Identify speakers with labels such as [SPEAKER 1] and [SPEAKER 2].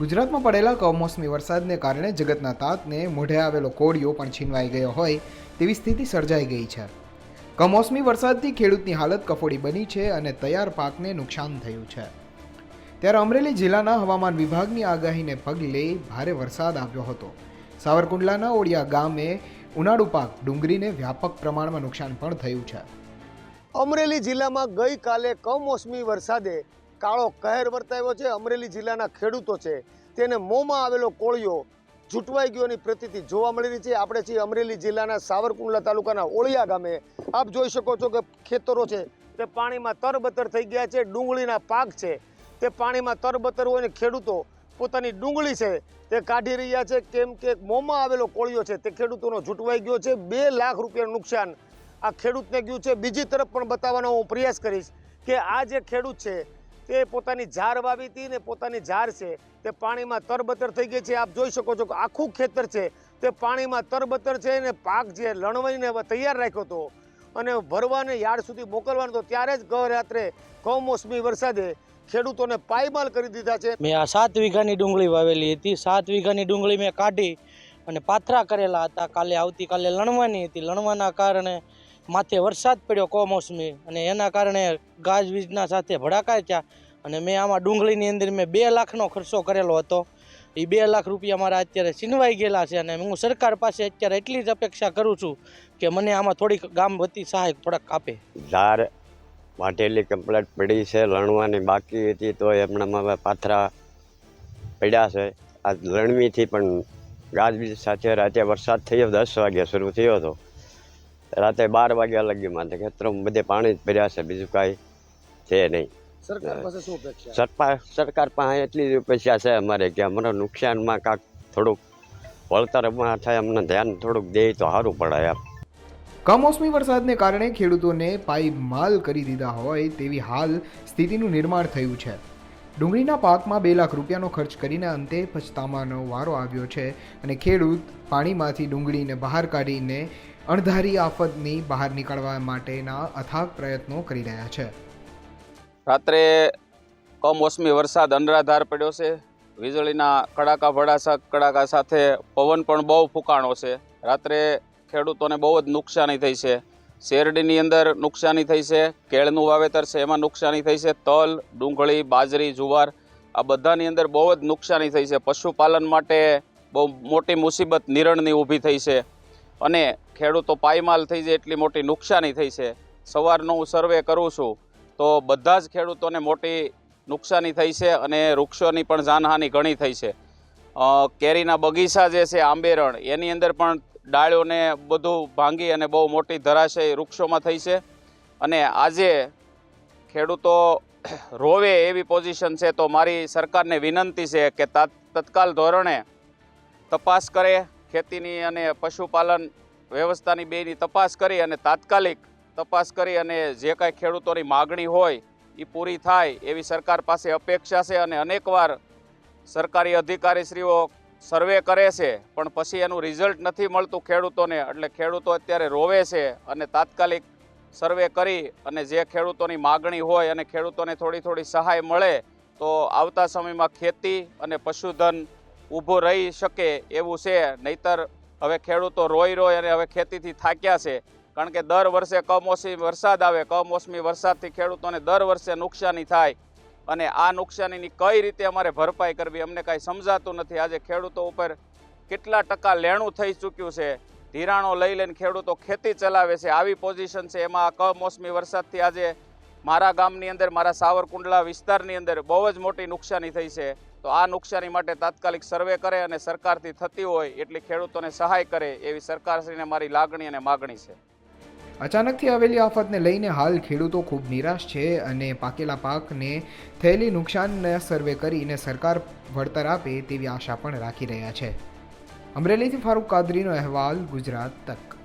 [SPEAKER 1] ગુજરાતમાં પડેલા કમોસમી વરસાદને કારણે જગતના તાતને મોઢે આવેલો કોળિયો પણ છીનવાઈ ગયો હોય તેવી સ્થિતિ સર્જાઈ ગઈ છે. કમોસમી વરસાદથી ખેડૂતની હાલત કફોડી બની છે અને તૈયાર પાકને નુકસાન થયું છે. ત્યારે અમરેલી જિલ્લાના હવામાન વિભાગની આગાહીને પગલે ભારે વરસાદ આવ્યો હતો. સાવરકુંડલાના ઓડિયા ગામે ઉનાળુ પાક ડુંગળીને વ્યાપક પ્રમાણમાં નુકસાન પણ થયું છે.
[SPEAKER 2] અમરેલી જિલ્લામાં ગઈકાલે કમોસમી વરસાદે કાળો કહેર વર્તાવ્યો છે. અમરેલી જિલ્લાના ખેડૂતો છે. તેને મોંમાં આવેલો કોળિયો જૂટવાઈ ગયોની પ્રતીતિ જોવા મળી રહી છે. આપણે છીએ અમરેલી જિલ્લાના સાવરકુંડલા તાલુકાના ઓળિયા ગામે. આપ જોઈ શકો છો કે ખેતરો છે. તે પાણીમાં તરબતર થઈ ગયા છે. ડુંગળીના પાક છે. તે પાણીમાં તરબતર હોય ને ખેડૂતો પોતાની ડુંગળી છે તે કાઢી રહ્યા છે. કેમ કે મોંમાં આવેલો કોળિયો છે તે ખેડૂતોનો જૂટવાઈ ગયો છે. બે લાખ રૂપિયાનું નુકસાન આ ખેડૂતને ગયું છે. બીજી તરફ પણ બતાવવાનો હું પ્રયાસ કરીશ કે આ જે ખેડૂત છે તે પોતાની ઝાર વાવી હતી ને પોતાની ઝાર છે તે પાણીમાં તરબતર થઈ ગઈ છે. આપ જોઈ શકો છો કે આખું ખેતર છે તે પાણીમાં તરબતર છે ને પાક જે લણવાઈને તૈયાર રાખ્યો હતો. અને ભરવાને યાર્ડ સુધી મોકલવાનો હતો. ત્યારે જ ગત રાત્રે કમોસમી વરસાદે ખેડૂતોને પાયમાલ કરી દીધા છે.
[SPEAKER 3] મેં આ સાત વીઘાની ડુંગળી વાવેલી હતી. સાત વીઘાની ડુંગળી મેં કાઢી અને પાથરા કરેલા હતા. કાલે આવતીકાલે લણવાની હતી. લણવાના કારણે માથે વરસાદ પડ્યો કમોસમી અને એના કારણે ગાજવીજના સાથે ભડાકા થયા અને મેં આમાં ડુંગળીની અંદર મેં બે લાખનો ખર્ચો કરેલો હતો. એ બે લાખ રૂપિયા મારા અત્યારે છીનવાઈ ગયેલા છે અને હું સરકાર પાસે અત્યારે એટલી જ અપેક્ષા કરું છું કે મને આમાં થોડીક ગામ વતી સહાય થોડાક આપે.
[SPEAKER 4] ઝાડ વાટેલી કમ્પ્લેટ પડી છે, લણવાની બાકી હતી તો એમણામાં હવે પાથરા પડ્યા છે. આ લણવીથી પણ ગાજવીજ સાથે રાતે વરસાદ થયો, દસ વાગ્યા શરૂ થયો હતો. રાતે બાર વાગ્યા લગીમાં ખેતરોમાં બધે પાણી જ ભર્યા છે બીજું કાંઈ છે નહીં.
[SPEAKER 2] સરકાર પાસે શું અપેક્ષા?
[SPEAKER 4] સરકાર સરકાર પાસે એટલી જ અપેક્ષા છે અમારે કે અમારા નુકસાનમાં કાંક થોડુંક વળતરમાં થાય અમને ધ્યાન થોડુંક દે તો સારું પડે એમ.
[SPEAKER 1] કમોસમી વરસાદને કારણે ખેડૂતોને પાયમાલ કરી દીધા હોય તેવી હાલ સ્થિતિનું નિર્માણ થયું છે. ડુંગળીના પાકમાં બે લાખ રૂપિયાનો ખર્ચ કરીને અંતે પછતાવાનો વારો આવ્યો છે અને ખેડૂત પાણીમાંથી ડુંગળીને બહાર કાઢીને અણધારી આફતની બહાર નીકળવા માટેના અથાગ પ્રયત્નો કરી રહ્યા છે.
[SPEAKER 5] રાત્રે કમોસમી વરસાદ અનરાધાર પડ્યો છે. વીજળીના કડાકા, ભડાસા કડાકા સાથે પવન પણ બહુ ફૂંકાણો છે. રાત્રે ખેડૂતોને બહુ જ નુકસાની થઈ છે. શેરડીની અંદર નુકસાની થઈ છે, કેળનું વાવેતર છે, એમાં નુકસાની થઈ છે, તલ, ડુંગળી, બાજરી, જુવાર, આ બધાની અંદર બહુ જ નુકસાની થઈ છે. પશુપાલન માટે બહુ મોટી મુસીબત નિરણની ઊભી થઈ છે. અને ખેડૂતો પાયમાલ થઈ જાય એટલી મોટી નુકસાની થઈ છે. સવારનો હું સર્વે કરું છું, તો બધા જ ખેડૂતોને મોટી નુકસાની થઈ છે અને વૃક્ષોની પણ જાનહાનિ ઘણી થઈ છે. કેરીના બગીચા જે છે, આંબેરણ, એની અંદર પણ ડાળીઓને બધું ભાંગી અને બહુ મોટી ધરાશય વૃક્ષોમાં થઈ છે. અને આજે ખેડૂતો રોવે એવી પોઝિશન છે, તો મારી સરકારને વિનંતી છે કે તાત- તત્કાલ ધોરણે તપાસ કરે ખેતીની અને પશુપાલન વ્યવસ્થાની બેની તપાસ કરી અને તાત્કાલિક તપાસ કરી અને જે કાંઈ ખેડૂતોની માગણી હોય એ પૂરી થાય એવી સરકાર પાસે અપેક્ષા છે અને અનેકવાર સરકારી અધિકારીશ્રીઓ સર્વે કરે છે, પણ પછી એનું રિઝલ્ટ નથી મળતું ખેડૂતોને, એટલે ખેડૂતો અત્યારે રોવે છે અને તાત્કાલિક સર્વે કરી અને જે ખેડૂતોની માગણી હોય અને ખેડૂતોને થોડી થોડી સહાય મળે તો આવતા સમયમાં ખેતી અને પશુધન ઊભું રહી શકે એવું છે. નહીતર હવે ખેડૂતો રોઈ રોય અને હવે ખેતીથી થાક્યા છે. કારણ કે દર વર્ષે કમોસમી વરસાદ આવે, કમોસમી વરસાદથી ખેડૂતોને દર વર્ષે નુકસાની થાય. અને આ નુકસાનીની કઈ રીતે અમારે ભરપાઈ કરવી અમને કાંઈ સમજાતું નથી. આજે ખેડૂતો ઉપર કેટલા ટકા લેણું થઈ ચૂક્યું છે. ધિરાણો લઈ લઈને ખેડૂતો ખેતી ચલાવે છે. આવી પોઝિશન છે. એમાં કમોસમી વરસાદથી આજે મારા ગામની અંદર, મારા સાવરકુંડલા વિસ્તારની અંદર બહુ જ મોટી નુકસાની થઈ છે. તો આ નુકસાની માટે તાત્કાલિક સર્વે કરે અને સરકારથી થતી હોય એટલી ખેડૂતોને સહાય કરે એવી સરકારશ્રીને મારી લાગણી અને માગણી છે.
[SPEAKER 1] અચાનકથી આવેલી આફતને લઈને હાલ ખેડૂતો ખૂબ નિરાશ છે અને પાકેલા પાકને થયેલી નુકસાનને સર્વે કરીને સરકાર વળતર આપે તેવી આશા પણ રાખી રહ્યા છે. અમરેલીથી ફારૂક કાદરીનો અહેવાલ, ગુજરાત તક.